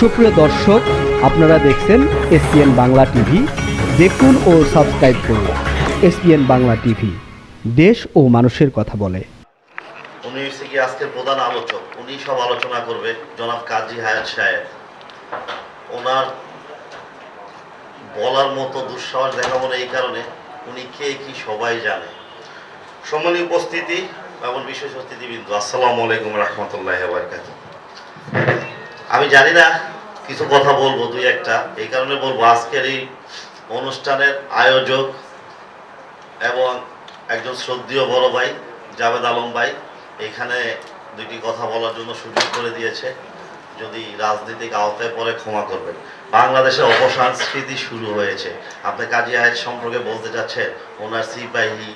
সুপ্রিয় দর্শক, আপনারা দেখছেন এসপিএন বাংলা টিভি। দেখুন ও সাবস্ক্রাইব করুন এসপিএন বাংলা টিভি। দেশ ও মানুষের কথা বলে। উনি কি আজকের প্রধান আলোচক। উনি সব আলোচনা করবে জনাব কাজী হায়াত সাহেব। ওনার বলার মতো দুঃসাহস দেখাবো না এই কারণে। উনি কে, কি সবাই জানে। সম্মানীয় উপস্থিতি এবং বিশেষ অতিথিবৃন্দ, আসসালামু আলাইকুম রহমতুল্লাহ বারকাত আমি জানি না কিছু কথা বলব, দুই একটা। এই কারণে বলব, আজকের এই অনুষ্ঠানের আয়োজক এবং একজন শ্রদ্ধীয় বড় ভাই জাভেদ আলম ভাই, এখানে দুইটি কথা বলার জন্য সুযোগ করে দিয়েছে। যদি রাজনৈতিক আওতায় পরে ক্ষমা করবেন। বাংলাদেশে অপসংস্কৃতি শুরু হয়েছে। আপনি কাজী আয়ের সম্পর্কে বলতে চাচ্ছেন, ওনার সিপাহী,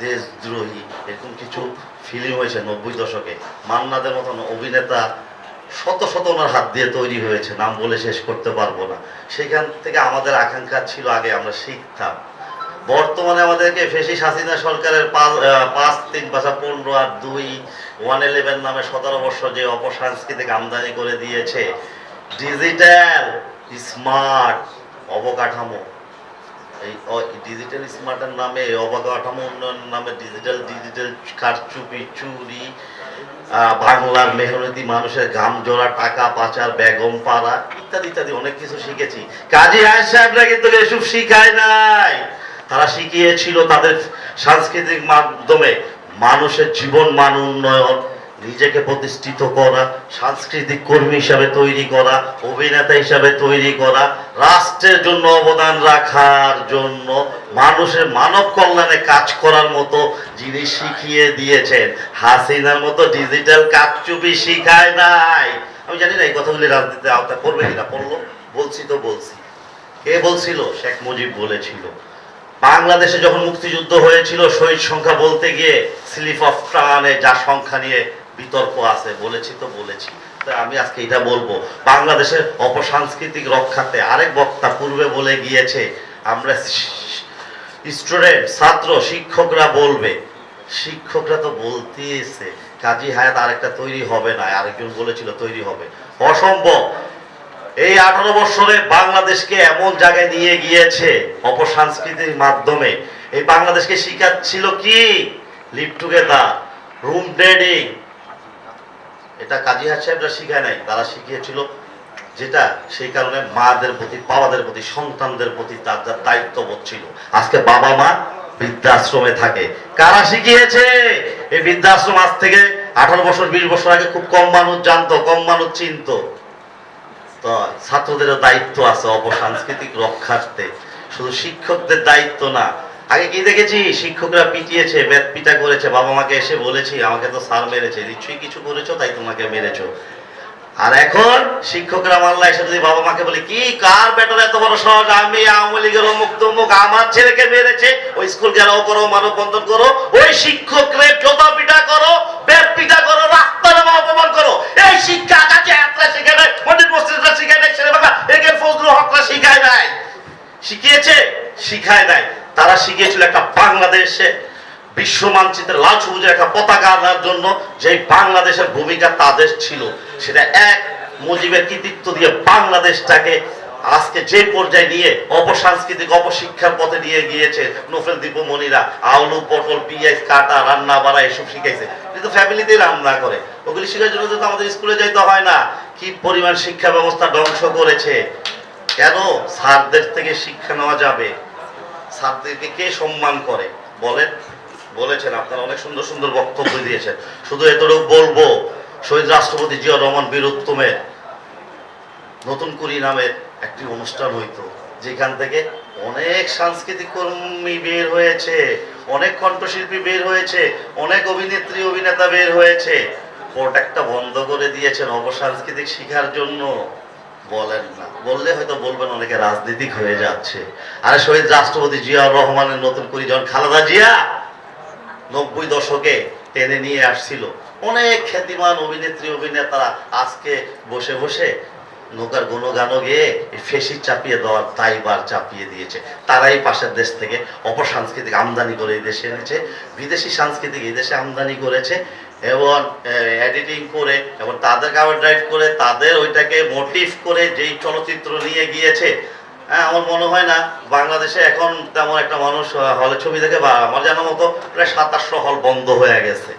দেশদ্রোহী, এরকম কিছু ফিল্ম হয়েছে নব্বই দশকে। মান্নাদের মতন অভিনেতা শত শত ওনার হাত দিয়ে তৈরি হয়েছে, নাম বলে শেষ করতে পারব না। সেখান থেকে আমাদের আকাঙ্ক্ষা ছিল আগে আমরা শিখতাম। বর্তমানে আমাদেরকে ফেসিস হাসিনা সরকারের পাঁচ তিন, পাঁচা, পনেরো আর দুই, ওয়ান ইলেভেন নামে সতেরো বছর যে অপসাংস্কৃতিক আমদানি করে দিয়েছে, ডিজিটাল স্মার্ট অবকাঠামো। এই ডিজিটাল স্মার্টের নামে অবকাঠামো উন্নয়নের নামে ডিজিটাল ডিজিটাল কারচুপি, চুরি বাংলার মেহনতি মানুষের ঘাম জোড়া, টাকা, পাচার, বেগম পাড়া ইত্যাদি ইত্যাদি অনেক কিছু শিখেছি। কাজী আয় সাহেবরা কিন্তু এসব শিখায় নাই। তারা শিখিয়েছিল তাদের সাংস্কৃতিক মাধ্যমে মানুষের জীবন মান উন্নয়ন। নিজেকে প্রতিষ্ঠিত করা, সাংস্কৃতিক কর্মী হিসাবে তৈরি করা, অভিনেতা হিসাবে তৈরি করা, রাষ্ট্রের জন্য অবদান রাখার জন্য মানুষের মানব কল্যাণে কাজ করার মতো জিনিস শিখিয়ে দিয়েছেন। হাসিনার মতো ডিজিটাল কাজচুপি শিখায় নাই। আমি জানি না এই কথাগুলি রাজনীতিতে আওতা করবে কিনা, পড়ল, বলছি তো বলছি। কে বলছিল? শেখ মুজিব বলেছিল। বাংলাদেশে যখন মুক্তিযুদ্ধ হয়েছিল, শহীদ সংখ্যা বলতে গিয়ে স্লিপ অফ ট্রানে যা সংখ্যা নিয়ে বিতর্ক আছে, বলেছি তো বলেছি। তাই আমি আজকে এটা বলব, বাংলাদেশের অপসাংস্কৃতিক রক্ষাতে আরেক বক্তা পূর্বে বলে গিয়েছে, আমরা স্টুডেন্ট, ছাত্র, শিক্ষকরা বলবে। শিক্ষকরা তো বলতেছে, কাজী হায়াত আরেকটা তৈরি হবে না, আরেকজন বলেছিল তৈরি হবে। অসম্ভব। এই আঠারো বছরে বাংলাদেশকে এমন জায়গায় নিয়ে গিয়েছে অপসংস্কৃতির মাধ্যমে। এই বাংলাদেশকে শিখাচ্ছিল কি? লিভ টুগেদার রুম ডেডিং এটা কাজী সাহেবরা শিখায় নাই, তারা শিখিয়েছিল যেটা সেই কারণে মাদের প্রতি, বাবাদের প্রতি, সন্তানদের প্রতি তার যার দায়িত্ববোধ ছিল। আজকে বাবা মা বৃদ্ধাশ্রমে থাকে। কারা শিখিয়েছে? এই বৃদ্ধাশ্রম আজ থেকে আঠারো বছর, বিশ বছর আগে খুব কম মানুষ জানতো, কম মানুষ চিনতো। তো ছাত্রদেরও দায়িত্ব আছে অপসাংস্কৃতিক রক্ষার্থে। শুধু শিক্ষকদের দায়িত্ব না আগে কি দেখেছি? শিক্ষকরা পিটিয়েছে বেদ পিটা করেছে, বাবা মাকে এসে বলেছি, আমাকে তো স্যার মেরেছে। নিশ্চয়ই কিছু করেছ, তাই তোমাকে মেরেছো। আর এখন শিক্ষকরা মাল্লা এসে যদি বাবা মাকে বলে, কি, কার বেটার এত বড় সহজ আমি আওয়ামী লীগের অমুক তমুক, আমার ছেলেকে মেরেছে। ওই স্কুল গেলাও করো মানববন্ধন করো। ওই শিক্ষকরে জোতা পিটা করো বেদ পিটা করো, রাস্তার অপমান করো। এই শিক্ষা কাছে এতটা শিখে নাই, মন্দির মসজিদরা শিখায় নাই ছেলে বাবা একে ফজলুল হকরা শিখায় নাই। শিখিয়েছে, শিখায় নাই তারা শিখিয়েছিল একটা বাংলাদেশে বিশ্ব মানচিত্রে লাল সবুজের একটা পতাকা আনার জন্য যে বাংলাদেশের ভূমিকা তাদের ছিল, সেটা এক মুজিবের কৃতিত্ব দিয়ে বাংলাদেশটাকে আজকে যে পর্যায়ে নিয়ে অপসাংস্কৃতিক অপশিক্ষার পথে নিয়ে গিয়েছে নোফেল দীপমণিরা, আলু, পটল, পিঁয়াজ, কাটা, রান্না, বাড়া, এসব শিখাইছে। কিন্তু ফ্যামিলিতেই রান্না করে। ওগুলি শেখার জন্য তো আমাদের স্কুলে যাইতে হয় না। কি পরিমাণ শিক্ষা ব্যবস্থা ধ্বংস করেছে। কেন স্যারদের থেকে শিক্ষা নেওয়া যাবে? স্যারদেরকে কে সম্মান করে? বলেন বলেছেন, আপনারা অনেক সুন্দর সুন্দর বক্তব্য দিয়েছেন। শুধু এতটুকু বলব, শহীদ রাষ্ট্রপতি জিয়া রহমান বীর উত্তমের নতুন কুড়ি নামের একটি অনুষ্ঠান হইতো, যেখান থেকে অনেক সাংস্কৃতিক কর্মী বের হয়েছে, অনেক কণ্ঠশিল্পী বের হয়েছে, অনেক অভিনেত্রী, অভিনেতা বের হয়েছে। কোর্ট একটা বন্ধ করে দিয়েছেন অপসাংস্কৃতিক শিখার জন্য। বলেন না। বললে হয়তো বলবেন অনেকে রাজনীতিক হয়ে যাচ্ছে। আরে শহীদ রাষ্ট্রপতি জিয়াউর রহমানের নতুন করে যখন খালেদা জিয়া নব্বই দশকে টেনে নিয়ে আসছিল। অনেক খ্যাতিমান অভিনেত্রী, অভিনেতারা আজকে বসে বসে নৌকার গুণগানও গিয়ে এই ফেসি চাপিয়ে দেওয়ার দায়বার চাপিয়ে দিয়েছে। তারাই পাশের দেশ থেকে অপসাংস্কৃতিক আমদানি করে এই দেশে এনেছে। বিদেশি সাংস্কৃতিক এই দেশে আমদানি করেছে। এবং এডিটিং করে, এবং তাদের কাভার ড্রাইভ করে, তাদের ওইটাকে মোটিভ করে যেই চলচ্চিত্র নিয়ে গিয়েছে। হ্যাঁ আমার মনে হয় না, বাংলাদেশে এখন তেমন একটা মানুষ হলে ছবি দেখে, বা আমার জানার মতো প্রায় সাতাশশো হল বন্ধ হয়ে গেছে।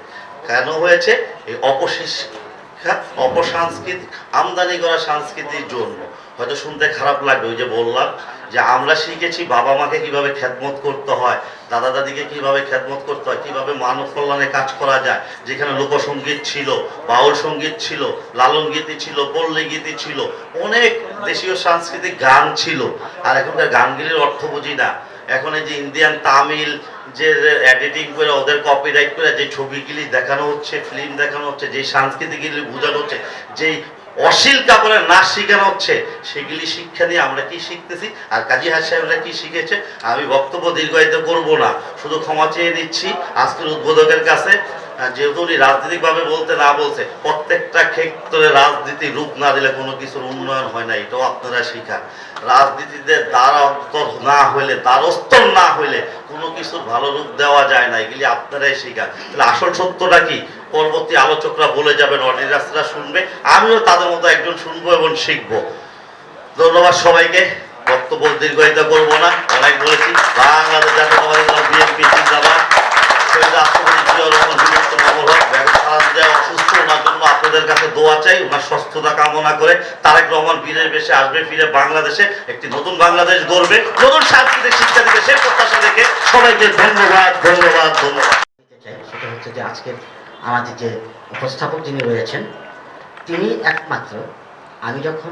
কেন হয়েছে? এই অপশিক্ষা অপসাংস্কৃতিক আমদানি করা সংস্কৃতির জন্য। হয়তো শুনতে খারাপ লাগবে, ওই যে বললাম যে আমরা শিখেছি বাবা মাকে কীভাবে খেদমত করতে হয়, দাদা দাদিকে কীভাবে খেদমত করতে হয়, কীভাবে মানব কল্যাণে কাজ করা যায়, যেখানে লোকসঙ্গীত ছিল, বাউল সংগীত ছিল, লালন গীতি ছিল, পল্লী গীতি ছিল, অনেক দেশীয় সাংস্কৃতিক গান ছিল। আর এখনকার গানগুলির অর্থ বুঝি না। এখন এই যে ইন্ডিয়ান তামিল যে এডিটিং করে, ওদের কপিরাইট করে যে ছবিগুলি দেখানো হচ্ছে ফিল্ম দেখানো হচ্ছে, যে সংস্কৃতিগুলি বোঝানো হচ্ছে, যেই অশ্লীল কাপড়ের নাচ শিখানো হচ্ছে, সেগুলি শিক্ষা দিয়ে আমরা কি শিখতেছি? আর কাজী হাজ সাহেবরা কি শিখেছে? আমি বক্তব্য দীর্ঘায়িত করব না, শুধু ক্ষমা চেয়ে দিচ্ছি আজকের উদ্বোধকের কাছে। যেহেতু উনি রাজনৈতিকভাবে বলতে না বলছে, প্রত্যেকটা ক্ষেত্রে রাজনীতি রূপ না দিলে কোনো কিছুর উন্নয়ন হয় না, এটাও আপনারা শিখান। রাজনীতিতে দ্বারা না হইলে দ্বারস্থর না হইলে কোনো কিছুর ভালো রূপ দেওয়া যায় না, এগুলি আপনারাই শিখান। তাহলে আসল সত্যটা কি? পরবর্তী আলোচকরা বলে যাবেন অডিয়েন্সরা শুনবে, আমিও তাদের মতো একজন শুনব এবং শিখব। ধন্যবাদ সবাইকে, বক্তব্য দীর্ঘায়িত করব না, অনেক বলেছি। বাংলাদেশ জাতীয়তাবাদী দল, বিএনপি, জিন্দাবাদ। রাষ্ট্রপতি জিয়া রহমান দোয়া চাই কামনা করে বাংলাদেশে একটি নতুন বাংলাদেশ সাংস্কৃতিক শিক্ষা প্রত্যাশা রেখে সবাইকে ধন্যবাদ ধন্যবাদ ধন্যবাদ সেটা হচ্ছে যে আমাদের যে উপস্থাপক যিনি রয়েছেন তিনি একমাত্র, আমি যখন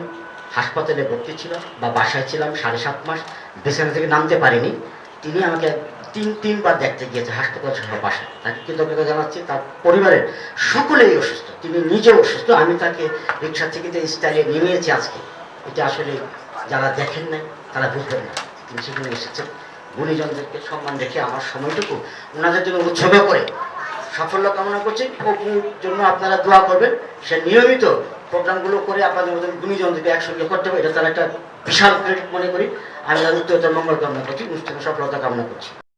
হাসপাতালে ভর্তি ছিল বা বাসায় ছিলাম সাড়ে সাত মাস, বিছানা থেকে নামতে পারিনি, তিনি আমাকে তিন, তিনবার দেখতে গিয়েছে হাসপাতাল সহ বাসায় তাকে কৃতজ্ঞতা জানাচ্ছি? তার পরিবারের সকলেই অসুস্থ। তিনি নিজে অসুস্থ। আমি তাকে রিক্সা থেকে যে স্টাইলে নিয়েছি আজকে, এটা আসলে যারা দেখেন নাই, তারা বুঝবেন না। তিনি সেখানে এসেছেন। গুণীজনদেরকে সম্মান রেখে আমার সময়টুকু ওনাদের জন্য উৎসর্গ করে সাফল্য কামনা করছি। অপুর জন্য আপনারা দোয়া করবেন। সে নিয়মিত প্রোগ্রামগুলো করে আপনাদের মধ্যে গুণীজনদেরকে একসঙ্গে করতে হবে। এটা তার একটা বিশাল ক্রেডিট মনে করি। আমি তার উত্তরতর মঙ্গল কামনা করছি। অনুষ্ঠানে সফলতা কামনা করছি।